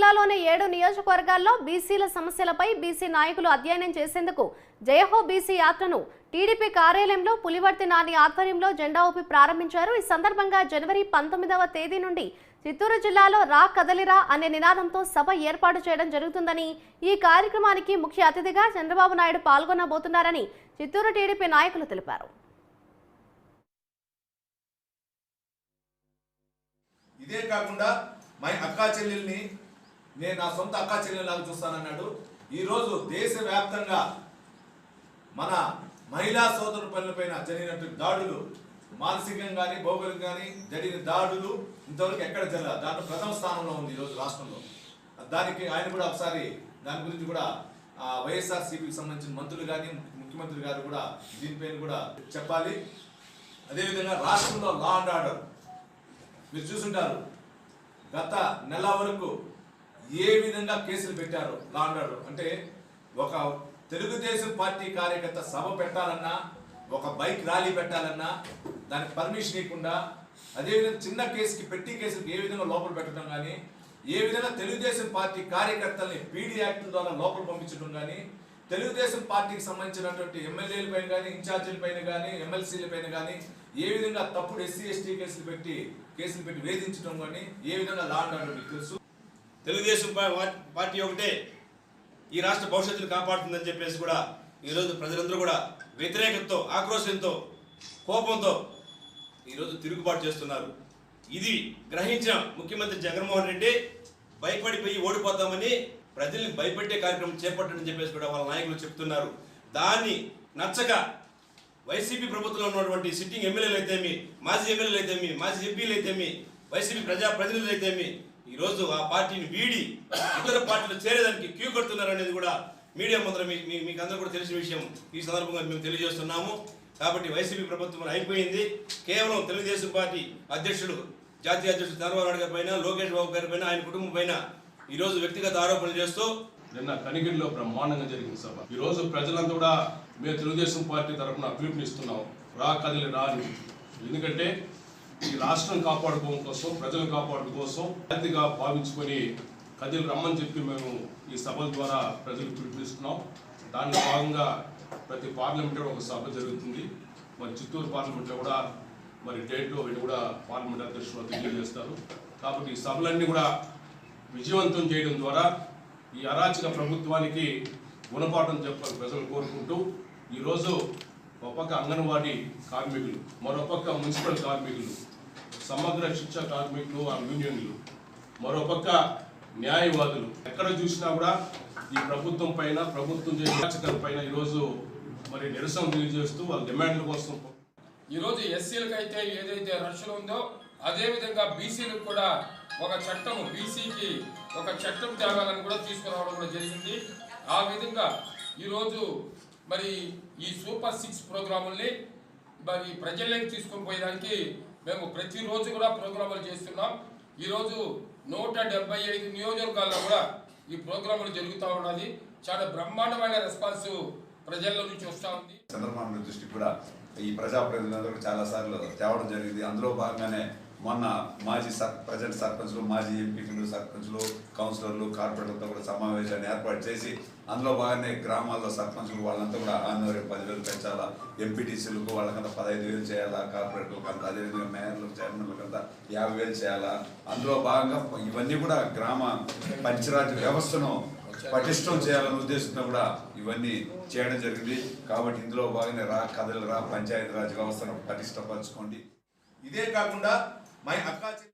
జిల్లాలోని ఏడు నియోజకవర్గాల్లో బీసీల సమస్యలపై బీసీ నాయకులు అధ్యయనం చేసేందుకు జయహో బీసీ యాత్రను టీడీపీ కార్యాలయంలో పులివర్తి నాని ఆధ్వర్యంలో జెండా ఊపి ప్రారంభించారు. ఈ సందర్భంగా జనవరి పంతొమ్మిదవ తేదీ నుండి చిత్తూరు జిల్లాలో రా కదలిరా అనే నినాదంతో సభ ఏర్పాటు చేయడం జరుగుతుందని ఈ కార్యక్రమానికి ముఖ్య అతిథిగా చంద్రబాబు నాయుడు పాల్గొనబోతున్నారని చిత్తూరు టీడీపీ నాయకులు తెలిపారు. ఇదే కాకుండా మై అక్కా చెల్లెల్ని నేను నా సొంత అక్క చెల్లెలాగా చూస్తానన్నాడు. ఈరోజు దేశవ్యాప్తంగా మన మహిళా సోదరు పనులపైన జరిగినటువంటి దాడులు మానసికంగా కానీ భౌగోళికంగా కానీ జరిగిన దాడులు ఇంతవరకు ఎక్కడ జరగదు దాంట్లో ప్రథమ స్థానంలో ఉంది ఈరోజు రాష్ట్రంలో. దానికి ఆయన కూడా ఒకసారి దాని గురించి కూడా వైఎస్ఆర్సీపీకి సంబంధించిన మంత్రులు కానీ ముఖ్యమంత్రి గారు కూడా దీనిపైన కూడా చెప్పాలి. అదేవిధంగా రాష్ట్రంలో లా అండ్ ఆర్డర్ మీరు చూసుంటారు. గత నెల వరకు ఏ విధంగా కేసులు పెట్టారు లాండర్? అంటే ఒక తెలుగుదేశం పార్టీ కార్యకర్త సభ పెట్టాలన్నా ఒక బైక్ ర్యాలీ పెట్టాలన్నా దానికి పర్మిషన్ ఇవ్వకుండా అదేవిధంగా చిన్న కేసుకి పెట్టి కేసుకి ఏ విధంగా లోపల పెట్టడం కానీ ఏ విధంగా తెలుగుదేశం పార్టీ కార్యకర్తల్ని పీడీ యాక్ట్ ద్వారా లోపల పంపించడం కానీ తెలుగుదేశం పార్టీకి సంబంధించినటువంటి ఎమ్మెల్యేల పైన కానీ ఇన్ఛార్జీల పైన కానీ ఎమ్మెల్సీల పైన కానీ ఏ విధంగా తప్పుడు ఎస్సీ ఎస్టీ కేసులు పెట్టి కేసులు పెట్టి వేధించడం కానీ ఏ విధంగా లా అండ్ ఆర్డర్ మీకు తెలుసు? తెలుగుదేశం పార్టీ ఒకటే ఈ రాష్ట్ర భవిష్యత్తును కాపాడుతుందని చెప్పేసి కూడా ఈరోజు ప్రజలందరూ కూడా వ్యతిరేకతతో ఆక్రోశంతో కోపంతో ఈరోజు తిరుగుబాటు చేస్తున్నారు. ఇది గ్రహించిన ముఖ్యమంత్రి జగన్మోహన్ రెడ్డి భయపడిపోయి ఓడిపోతామని ప్రజల్ని భయపెట్టే కార్యక్రమం చేపట్టని చెప్పేసి కూడా వాళ్ళ నాయకులు చెప్తున్నారు. దాన్ని నచ్చక వైసీపీ ప్రభుత్వంలో ఉన్నటువంటి సిట్టింగ్ ఎమ్మెల్యేలు అయితేమి మాజీ ఎమ్మెల్యేలు అయితేమి మాజీ ఎంపీలు అయితేమి వైసీపీ ప్రజా ప్రతినిధులు అయితేమి ఈరోజు ఆ పార్టీని వీడి ఇతర పార్టీలు చేరేదానికి క్యూ కడుతున్నారు అనేది కూడా మీడియా ముందర మీ- మీకు అందరూ కూడా తెలిసిన విషయం. ఈ సందర్భంగా మేము తెలియజేస్తున్నాము. కాబట్టి వైసీపీ ప్రభుత్వం అయిపోయింది. కేవలం తెలుగుదేశం పార్టీ అధ్యక్షుడు జాతీయ అధ్యక్షుడు చంద్రబాబు గారి పైన లోకేష్ బాబు గారి పైన ఆయన కుటుంబం పైన ఈరోజు వ్యక్తిగత ఆరోపణలు చేస్తూ నిన్న కనిగిరిలో బ్రహ్మాండంగా జరిగిన సభ. ఈ రోజు ప్రజలంతా కూడా మేము తెలుగుదేశం పార్టీ తరఫున పిలుపునిస్తున్నాం రా కదిలి రా ఎందుకంటే ఈ రాష్ట్రం కాపాడుకోవడం కోసం ప్రజలు కాపాడుకోవడం కోసం బాధ్యతగా భావించుకొని కదిలి రమ్మని చెప్పి మేము ఈ సభల ద్వారా ప్రజలకు పిలుపునిస్తున్నాం. దానిలో భాగంగా ప్రతి పార్లమెంట్లో ఒక సభ జరుగుతుంది. మరి చిత్తూరు పార్లమెంట్లో కూడా మరి డేట్లో వీళ్ళు కూడా పార్లమెంట్ అధ్యక్షులు తెలియజేస్తారు. కాబట్టి ఈ సభలన్నీ కూడా విజయవంతం చేయడం ద్వారా ఈ అరాచక ప్రభుత్వానికి గుణపాఠం చెప్పాలి ప్రజలు కోరుకుంటూ. ఈరోజు ఒక పక్క అంగన్వాడీ కార్మికులు మరోపక్క మున్సిపల్ కార్మికులు సమగ్ర శిక్ష కార్మికులు ఆ యూనియన్లు మరోపక్క న్యాయవాదులు. ఎక్కడ చూసినా కూడా ఈ ప్రభుత్వం పైన ప్రభుత్వం చేసిన పైన ఈరోజు మరి నిరసన తెలియజేస్తూ వాళ్ళ డిమాండ్ల కోసం ఈరోజు ఎస్సీలకు అయితే ఏదైతే రక్షణ ఉందో అదే విధంగా బీసీలకు కూడా ఒక చట్టం బీసీకి ఒక చట్టం తేవాలని కూడా తీసుకురావడం కూడా జరిగింది. ఆ విధంగా ఈరోజు మరి ఈ సూపర్ సిక్స్ ప్రోగ్రాముల్ని మరి ప్రజల్లోకి తీసుకొని పోయేదానికి మేము ప్రతిరోజు కూడా ప్రోగ్రాములు చేస్తున్నాం. ఈరోజు నూట డెబ్బై ఐదు నియోజకవర్గాల్లో కూడా ఈ ప్రోగ్రాములు జరుగుతూ ఉన్నది. చాలా బ్రహ్మాండమైన రెస్పాన్స్ ప్రజల్లో నుంచి వస్తూ ఉంది. చంద్రబాబు దృష్టి దృష్టికి కూడా ఈ ప్రజాప్రతినిధులకు చాలా సార్లు తేవడం జరిగింది. అందులో భాగంగానే మొన్న మాజీ సర్ ప్రజెంట్ సర్పంచ్లు మాజీ ఎంపీలు సర్పంచ్లు కౌన్సిలర్లు కార్పొరేటర్లతో కూడా సమావేశాన్ని ఏర్పాటు చేసి అందులో భాగంగానే గ్రామాల్లో సర్పంచ్లు వాళ్ళంతా కూడా ఆందోళన పదివేలు పెంచాలా ఎంపీటీసీలకు వాళ్ళకంతా పదహైదు వేలు చేయాలా కార్పొరేటర్లకు అంతా అదేవిధంగా మేయర్లకు చైర్మన్లకు అంతా యాభై వేలు చేయాలా అందులో భాగంగా ఇవన్నీ కూడా గ్రామ పంచరాజ్య వ్యవస్థను పటిష్టం చేయాలనే ఉద్దేశంతో కూడా ఇవన్నీ చేయడం జరిగింది. కాబట్టి ఇందులో భాగంగా రా కథలు రా పంచాయతీ రాజ్ వ్యవస్థను పటిష్టపరచుకోండి. ఇదే కాకుండా మా అక్కా చెల్లె